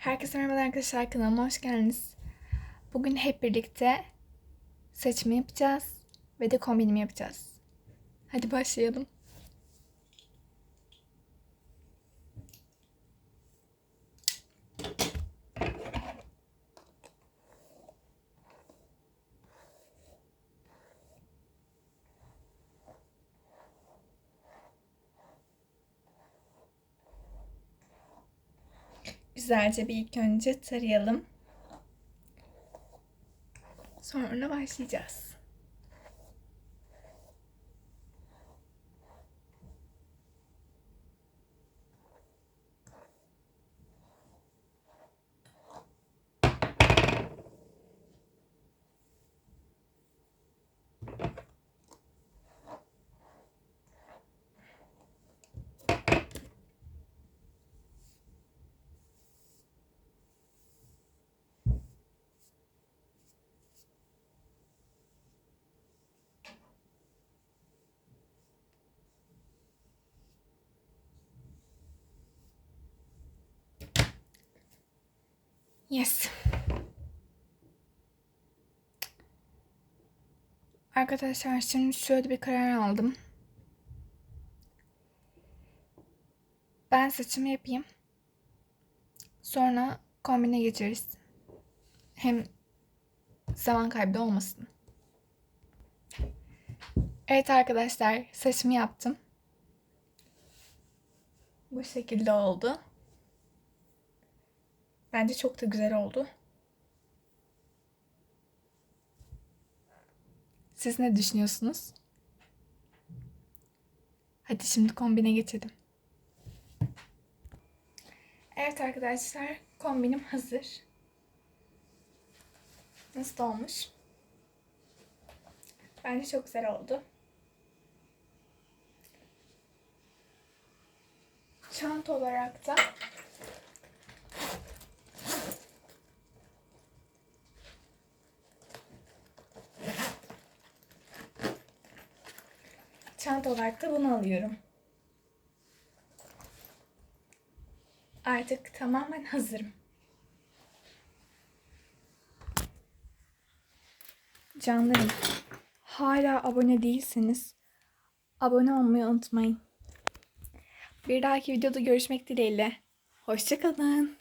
Herkese merhaba arkadaşlar kanalıma hoş geldiniz. Bugün hep birlikte seçimi yapacağız ve de kombinimi yapacağız. Hadi başlayalım. Güzelce bir ilk önce tarayalım. Sonra başlayacağız. Yes. Arkadaşlar şimdi şöyle bir karar aldım. Ben saçımı yapayım. Sonra kombine geçeriz. Hem zaman kaybı da olmasın. Evet arkadaşlar saçımı yaptım. Bu şekilde oldu. Bence çok da güzel oldu. Siz ne düşünüyorsunuz? Hadi şimdi kombine geçelim. Evet arkadaşlar, kombinim hazır. Nasıl olmuş? Bence çok güzel oldu. Çanta olarak da Çanta olarak da bunu alıyorum. Artık tamamen hazırım. Canlarım, hala abone değilseniz abone olmayı unutmayın. Bir dahaki videoda görüşmek dileğiyle. Hoşçakalın.